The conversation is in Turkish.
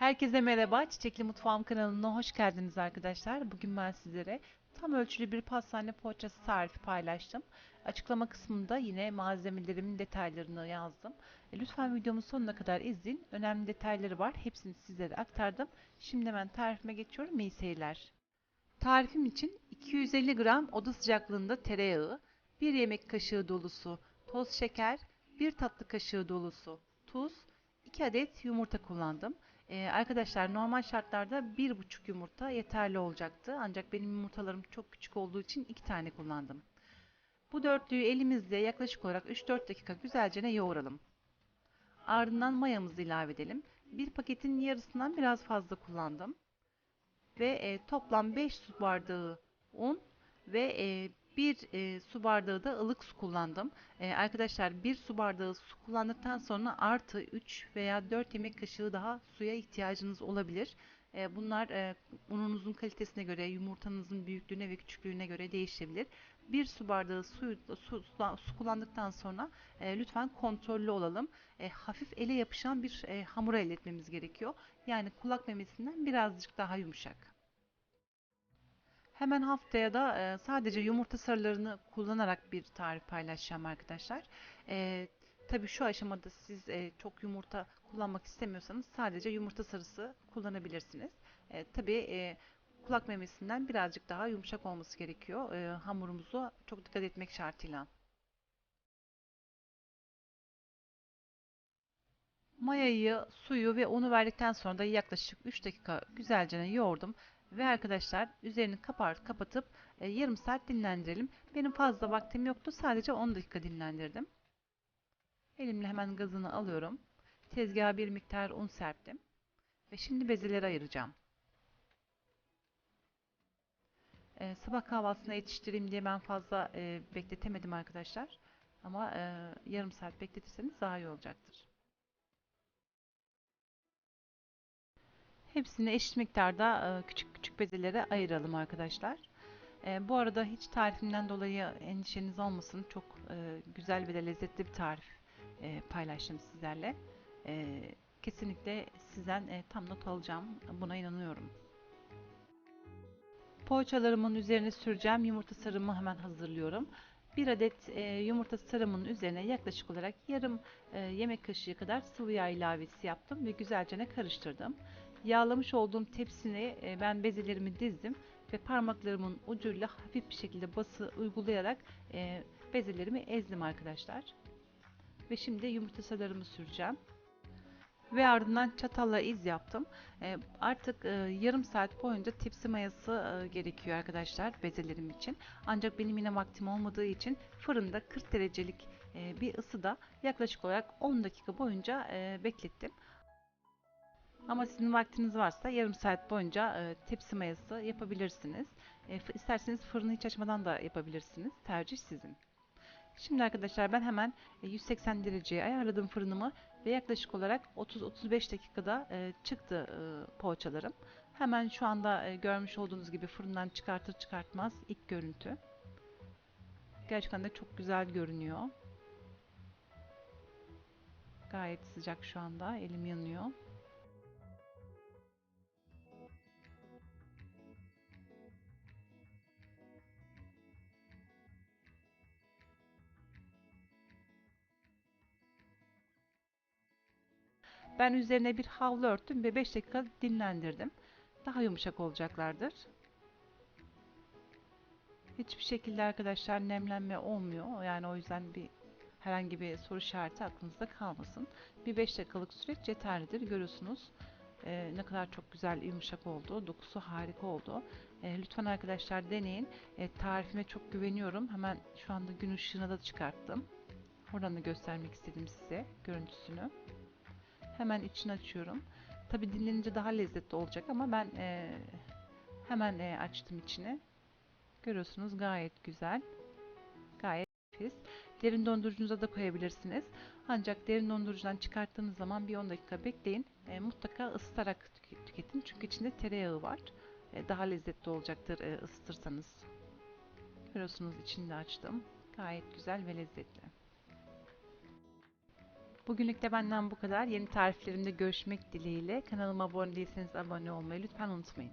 Herkese merhaba. Çiçekli Mutfağım kanalına hoş geldiniz arkadaşlar. Bugün ben sizlere tam ölçülü bir pastane poğaçası tarifi paylaştım. Açıklama kısmında yine malzemelerimin detaylarını yazdım. E, Lütfen videomun sonuna kadar izleyin. Önemli detayları var. Hepsini sizlere aktardım. Şimdi hemen tarifime geçiyorum. İyi seyirler. Tarifim için 250 gram oda sıcaklığında tereyağı, 1 yemek kaşığı dolusu toz şeker, 1 tatlı kaşığı dolusu tuz, 2 adet yumurta kullandım. Ee, arkadaşlar normal şartlarda 1,5 yumurta yeterli olacaktı. Ancak benim yumurtalarım çok küçük olduğu için 2 tane kullandım. Bu dörtlüyü elimizle yaklaşık olarak 3-4 dakika güzelce yoğuralım. Ardından mayamızı ilave edelim. Bir paketin yarısından biraz fazla kullandım. Ve e, toplam 5 su bardağı un ve e, 1 e, su bardağı da ılık su kullandım. E, arkadaşlar 1 su bardağı su kullandıktan sonra artı 3 veya 4 yemek kaşığı daha suya ihtiyacınız olabilir. E, bunlar e, ununuzun kalitesine göre, yumurtanızın büyüklüğüne ve küçüklüğüne göre değişebilir. 1 su bardağı su, su, su kullandıktan sonra e, lütfen kontrollü olalım. E, hafif ele yapışan bir e, hamur elde etmemiz gerekiyor. Yani kulak memesinden birazcık daha yumuşak. Hemen haftaya da e, sadece yumurta sarılarını kullanarak bir tarif paylaşacağım arkadaşlar. E, tabii şu aşamada siz e, çok yumurta kullanmak istemiyorsanız sadece yumurta sarısı kullanabilirsiniz. E, tabii e, kulak memesinden birazcık daha yumuşak olması gerekiyor. E, hamurumuzu çok dikkat etmek şartıyla. Mayayı, suyu ve unu verdikten sonra da yaklaşık 3 dakika güzelce yoğurdum. Ve arkadaşlar üzerini kapar, kapatıp e, yarım saat dinlendirelim. Benim fazla vaktim yoktu. Sadece 10 dakika dinlendirdim. Elimle hemen gazını alıyorum. Tezgaha bir miktar un serptim. Ve şimdi bezeleri ayıracağım. E, sabah kahvaltısına yetiştireyim diye ben fazla e, bekletemedim arkadaşlar. Ama e, yarım saat bekletirseniz daha iyi olacaktır. Hepsini eşit miktarda e, küçük küçük bezelere ayıralım arkadaşlar. E, bu arada hiç tarifimden dolayı endişeniz olmasın. Çok e, güzel ve de lezzetli bir tarif paylaştım sizlerle. Kesinlikle sizden tam not alacağım. Buna inanıyorum. Poğaçalarımın üzerine süreceğim yumurta sarımı hemen hazırlıyorum. Bir adet yumurta sarımının üzerine yaklaşık olarak yarım yemek kaşığı kadar sıvı yağ ilavesi yaptım ve güzelce karıştırdım. Yağlamış olduğum tepsine e, ben bezelerimi dizdim ve parmaklarımın ucuyla hafif bir şekilde bası uygulayarak e, bezelerimi ezdim arkadaşlar. Ve şimdi yumurta sarılarımı süreceğim. Ve ardından çatalla iz yaptım. E, artık yarım saat boyunca tepsi mayası gerekiyor arkadaşlar bezelerim için. Ancak benim yine vaktim olmadığı için fırında 40 derecelik bir ısıda yaklaşık olarak 10 dakika boyunca beklettim. Ama sizin vaktiniz varsa yarım saat boyunca e, tepsi mayası yapabilirsiniz. E, isterseniz fırını hiç açmadan da yapabilirsiniz. Tercih sizin. Şimdi arkadaşlar ben hemen 180 e, dereceye ayarladım fırınımı ve yaklaşık olarak 30-35 dakikada e, çıktı e, poğaçalarım. Hemen şu anda görmüş olduğunuz gibi fırından çıkartır çıkartmaz ilk görüntü. Gerçekten de çok güzel görünüyor. Gayet sıcak şu anda. Elim yanıyor. Ben üzerine bir havlu örttüm ve 5 dakika dinlendirdim. Daha yumuşak olacaklardır. Hiçbir şekilde arkadaşlar nemlenme olmuyor. Yani o yüzden bir herhangi bir soru işareti aklınızda kalmasın. Bir 5 dakikalık süreç yeterlidir. Görüyorsunuz e, ne kadar çok güzel yumuşak oldu. Dokusu harika oldu. E, lütfen arkadaşlar deneyin. E, tarifime çok güveniyorum. Hemen şu anda gün ışığına da çıkarttım. Oradan da göstermek istedim size görüntüsünü. Hemen içini açıyorum. Tabi dinlenince daha lezzetli olacak ama ben e, hemen e, açtım içini. Görüyorsunuz gayet güzel. Gayet nefis. Derin dondurucunuza da koyabilirsiniz. Ancak derin dondurucudan çıkarttığınız zaman bir 10 dakika bekleyin. E, mutlaka ısıtarak tüketin. Çünkü içinde tereyağı var. E, daha lezzetli olacaktır e, ısıtırsanız. Görüyorsunuz içini de açtım. Gayet güzel ve lezzetli. Bugünlük de benden bu kadar. Yeni tariflerimde görüşmek dileğiyle. Kanalıma abone değilseniz abone olmayı lütfen unutmayın.